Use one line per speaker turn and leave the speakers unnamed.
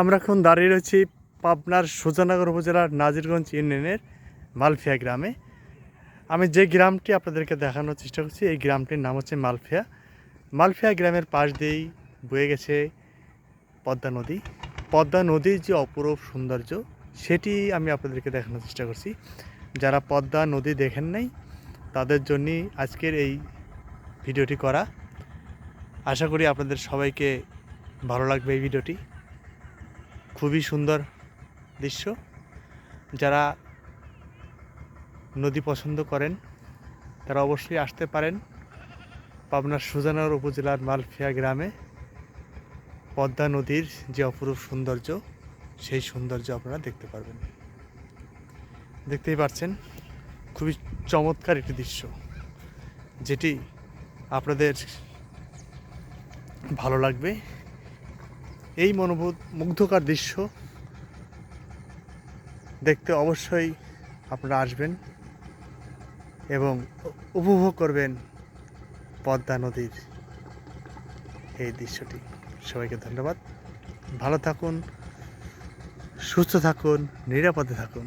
আমরা এখন দাঁড়িয়ে রয়েছি পাবনার সুজানগর উপজেলার নাজিরগঞ্জ ইউনিয়নের মালফিয়া গ্রামে। আমি যে গ্রামটি আপনাদেরকে দেখানোর চেষ্টা করছি, এই গ্রামটির নাম হচ্ছে মালফিয়া। মালফিয়া গ্রামের পাশ দিয়েই বয়ে গেছে পদ্মা নদী। পদ্মা নদীর যে অপরূপ সৌন্দর্য, সেটি আমি আপনাদেরকে দেখানোর চেষ্টা করছি। যারা পদ্মা নদী দেখেন নাই, তাদের জন্যই আজকের এই ভিডিওটি করা। আশা করি আপনাদের সবাইকে ভালো লাগবে এই ভিডিওটি। খুবই সুন্দর দৃশ্য। যারা নদী পছন্দ করেন, তারা অবশ্যই আসতে পারেন পাবনার সুজানগর উপজেলার মালফিয়া গ্রামে। পদ্মা নদীর যে অপরূপ সৌন্দর্য, সেই সৌন্দর্য আপনারা দেখতে পারবেন। দেখতেই পাচ্ছেন খুবই চমৎকার একটি দৃশ্য, যেটি আপনাদের ভালো লাগবে। এই মনোভূত, মুগ্ধকার দৃশ্য দেখতে অবশ্যই আপনারা আসবেন এবং উপভোগ করবেন পদ্মা নদীর এই দৃশ্যটি। সবাইকে ধন্যবাদ। ভালো থাকুন, সুস্থ থাকুন, নিরাপদে থাকুন।